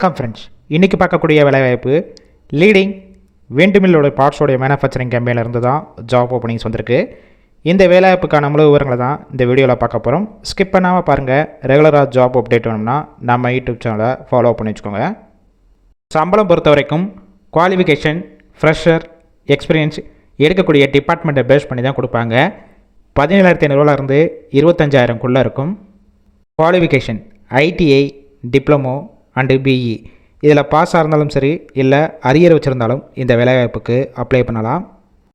வணக்கம் ஃப்ரெண்ட்ஸ் இன்றைக்கி பார்க்கக்கூடிய வேலைவாய்ப்பு லீடிங் வேண்டுமில்லோட பார்ட்ஸோடைய மேனுஃபேக்சரிங் கம்பெனியில் தான் ஜாப் ஓப்பனிங்ஸ் வந்திருக்கு. இந்த வேலைவாய்ப்புக்கான முழு விவரங்களை தான் இந்த வீடியோவில் பார்க்க போகிறோம் ஸ்கிப் பண்ணாமல் பாருங்கள் ரெகுலராக ஜாப் அப்டேட் வேணும்னா நம்ம யூடியூப் சேனலை ஃபாலோ பண்ணி வச்சுக்கோங்க. சம்பளம் பொறுத்த வரைக்கும் குவாலிஃபிகேஷன் ஃப்ரெஷர் எக்ஸ்பீரியன்ஸ் எடுக்கக்கூடிய டிபார்ட்மெண்ட்டை பேஸ் பண்ணி தான் கொடுப்பாங்க. பதினேழாயிரத்தி ஐநூறுவாலேருந்து இருபத்தஞ்சாயிரம்குள்ளே இருக்கும். Qualification ITI diploma and BE இதில் பாஸாக இருந்தாலும் சரி இல்லை அரியர் வச்சுருந்தாலும் இந்த வேலைவாய்ப்புக்கு அப்ளை பண்ணலாம்.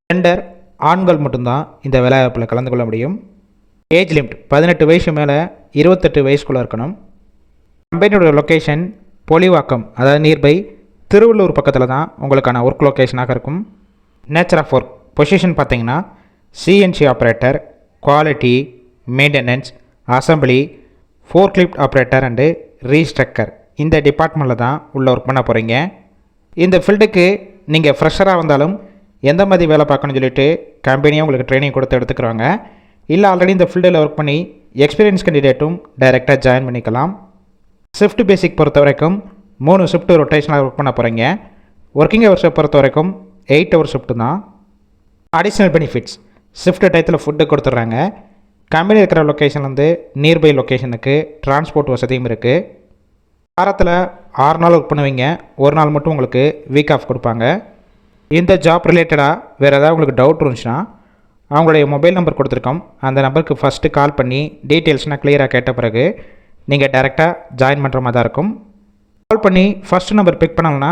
ஜெண்டர் ஆண்கள் மட்டும்தான் இந்த வேலைவாய்ப்பில் கலந்து கொள்ள முடியும். ஏஜ் லிமிட் பதினெட்டு வயசு மேலே இருபத்தெட்டு வயசுக்குள்ளே இருக்கணும். கம்பெனியோட லொக்கேஷன் பொலிவாக்கம் அதாவது நியர்பை திருவள்ளூர் பக்கத்தில் தான் உங்களுக்கான ஒர்க் லொக்கேஷனாக இருக்கும். நேச்சர் ஆஃப் ஒர்க் பொசிஷன் பார்த்தீங்கன்னா CNC operator quality maintenance assembly forklift operator and reach trucker இந்த டிபார்ட்மெண்ட்டில் தான் உள்ள ஒர்க் பண்ண போகிறீங்க இந்த ஃபீல்டுக்கு நீங்கள் ஃப்ரெஷராக வந்தாலும் எந்த மாதிரி வேலை பார்க்கணும்னு சொல்லிட்டு கம்பெனியும் உங்களுக்கு ட்ரைனிங் கொடுத்து எடுத்துக்கிறாங்க. இல்லை ஆல்ரெடி இந்த ஃபீல்டில் ஒர்க் பண்ணி எக்ஸ்பீரியன்ஸ் கேண்டிடேட்டும் டைரெக்டாக ஜாயின் பண்ணிக்கலாம். ஷிஃப்ட் பேசிக் பொறுத்த வரைக்கும் மூணு ஷிஃப்ட் ரொட்டேஷனாக ஒர்க் பண்ண போகிறீங்க ஒர்க்கிங் ஹவர்ஸை பொறுத்த வரைக்கும் எயிட் ஹவர் ஷிஃப்ட் தான். அடிஷ்னல் பெனிஃபிட்ஸ் ஷிஃப்ட் டயத்தில் ஃபுட்டு கொடுத்துட்றாங்க. கம்பெனி இருக்கிற லொக்கேஷன்லேருந்து நியர்பை லொக்கேஷனுக்கு டிரான்ஸ்போர்ட் வசதியும் இருக்குது வாரத்தில் ஆறு நாள் ஒர்க் பண்ணுவீங்க. ஒரு நாள் மட்டும் உங்களுக்கு வீக் ஆஃப் கொடுப்பாங்க. இந்த ஜாப் ரிலேட்டடாக வேறு ஏதாவது உங்களுக்கு டவுட் இருந்துச்சுன்னா அவங்களுடைய மொபைல் நம்பர் கொடுத்துருக்கோம். அந்த நம்பருக்கு ஃபஸ்ட்டு கால் பண்ணி டீட்டெயில்ஸ்னால் கிளியராக கேட்ட பிறகு நீங்கள் டேரெக்டாக ஜாயின் பண்ணுற மாதிரி தான் இருக்கும். கால் பண்ணி ஃபஸ்ட் நம்பர் பிக் பண்ணாங்கன்னா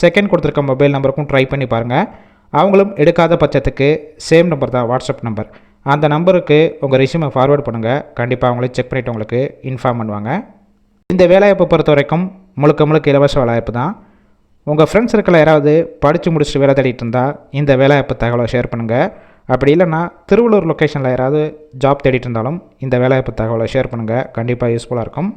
செகண்ட் கொடுத்துருக்க மொபைல் நம்பருக்கும் ட்ரை பண்ணி பாருங்கள் அவங்களும் எடுக்காத பட்சத்துக்கு சேம் நம்பர் தான் வாட்ஸ்அப் நம்பர் அந்த நம்பருக்கு உங்கள் ரிசியூமை ஃபார்வேர்ட் பண்ணுங்கள் கண்டிப்பாக அவங்களே செக் பண்ணிவிட்டு உங்களுக்கு இன்ஃபார்ம் பண்ணுவாங்க. இந்த வேலைவாய்ப்பை பொறுத்த வரைக்கும் முழுக்க முழுக்க இலவச வேலைவாய்ப்பு தான். உங்கள் ஃப்ரெண்ட்ஸ் சர்க்கிளில் யாராவது படித்து முடிச்சுட்டு வேலை தேடிட்டு இருந்தால் இந்த வேலைவாய்ப்பு தகவலை ஷேர் பண்ணுங்கள் அப்படி இல்லைன்னா திருவள்ளூர் லொக்கேஷனில் யாராவது ஜாப் தேடிட்டு இருந்தாலும் இந்த வேலைவாய்ப்பு தகவலை ஷேர் பண்ணுங்கள் கண்டிப்பாக யூஸ்ஃபுல்லாக இருக்கும்.